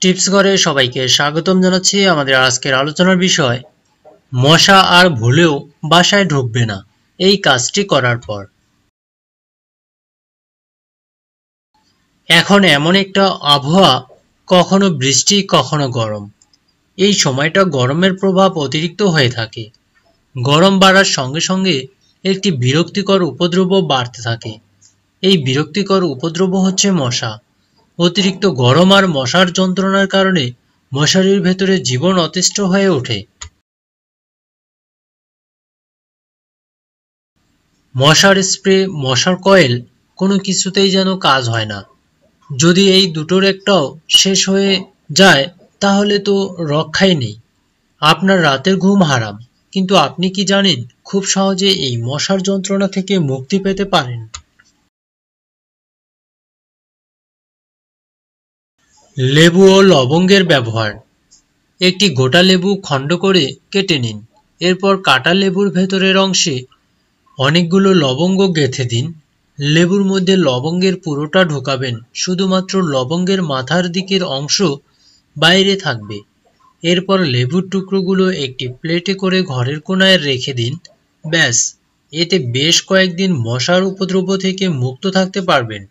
Tips ঘরে সবাইকে স্বাগতম জানাচ্ছি আমাদের আজকের আলোচনার বিষয়, মশা আর ভুলেও বাসায় ঢুকবে না। এই কাজটি করার পর। এখন এমন একটা আবহাওয়া, কখনো বৃষ্টি, কখনো গরম। এই সময়টা গরমের প্রভাব অতিরিক্ত হয়ে থাকে। গরম বাড়ার সঙ্গে সঙ্গে একটি বিরক্তিকর উপদ্রব বাড়তে থাকে। এই বিরক্তিকর উপদ্রব হচ্ছে মশা। অতিরিক্ত গরম আর মশার যন্ত্রণার কারণে মশারির ভেতরে জীবন অতিষ্ঠ হয়ে ওঠে। মশার স্প্রে, মশার কয়েল কোনো কিছুতেই যেন কাজ হয় না। যদি এই দুটোর একটাও শেষ হয়ে যায়, তাহলে তো রক্ষাই নেই। আপনার রাতের ঘুম হারাম। কিন্তু আপনি কি জানেন, খুব সহজে এই মশার যন্ত্রণা থেকে মুক্তি পেতে পারেন? লেবু ও লবঙ্গের ব্যবহার। একটি গোটা লেবু খণ্ড করে কেটে নিন, এরপর কাটা লেবুর ভেতরের অংশে অনেকগুলো লবঙ্গ গেঁথে দিন। লেবুর মধ্যে লবঙ্গের পুরোটা ঢোকাবেন, শুধুমাত্র লবঙ্গের মাথার দিকের অংশ বাইরে থাকবে। এরপর লেবুর টুকরোগুলো একটি প্লেটে করে ঘরের কোনায় রেখে দিন। ব্যাস, এতে বেশ কয়েকদিন মশার উপদ্রব থেকে মুক্ত থাকতে পারবেন।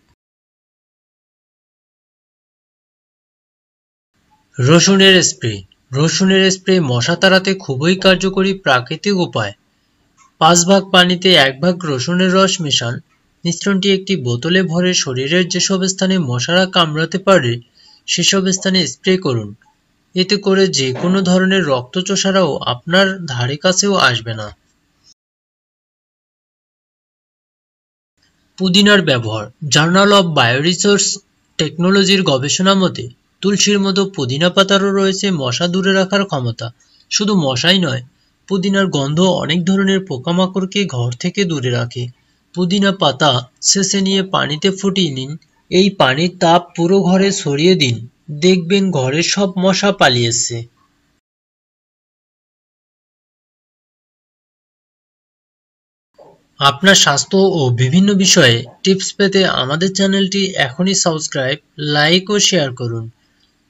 রসুনের স্প্রে। রসুনের স্প্রে মশা তাড়াতে খুবই কার্যকরী প্রাকৃতিক উপায়। পাঁচ ভাগ পানিতে এক ভাগ রসুনের রস মেশান। মিশ্রণটি একটি বোতলে ভরে শরীরের যেসব স্থানে মশারা কামড়াতে পারে, সেসব স্থানে স্প্রে করুন। এতে করে যে কোনো ধরনের রক্তচোষারাও আপনার ধারে কাছেও আসবে না। পুদিনার ব্যবহার। জার্নাল অব বায়োরিসোর্স টেকনোলজির গবেষণা মতে তুলসীর মতো পুদিনা পাতারও রয়েছে মশা দূরে রাখার ক্ষমতা। শুধু মশাই নয়, পুদিনার গন্ধ অনেক ধরনের পোকামাকড়কে ঘর থেকে দূরে রাখে। পুদিনা পাতা শেষে নিয়ে পানিতে ফুটিয়ে নিন। এই পানির তাপ পুরো ঘরে ছড়িয়ে দিন। দেখবেন ঘরের সব মশা পালিয়েছে। আপনার স্বাস্থ্য ও বিভিন্ন বিষয়ে টিপস পেতে আমাদের চ্যানেলটি এখনই সাবস্ক্রাইব, লাইক ও শেয়ার করুন।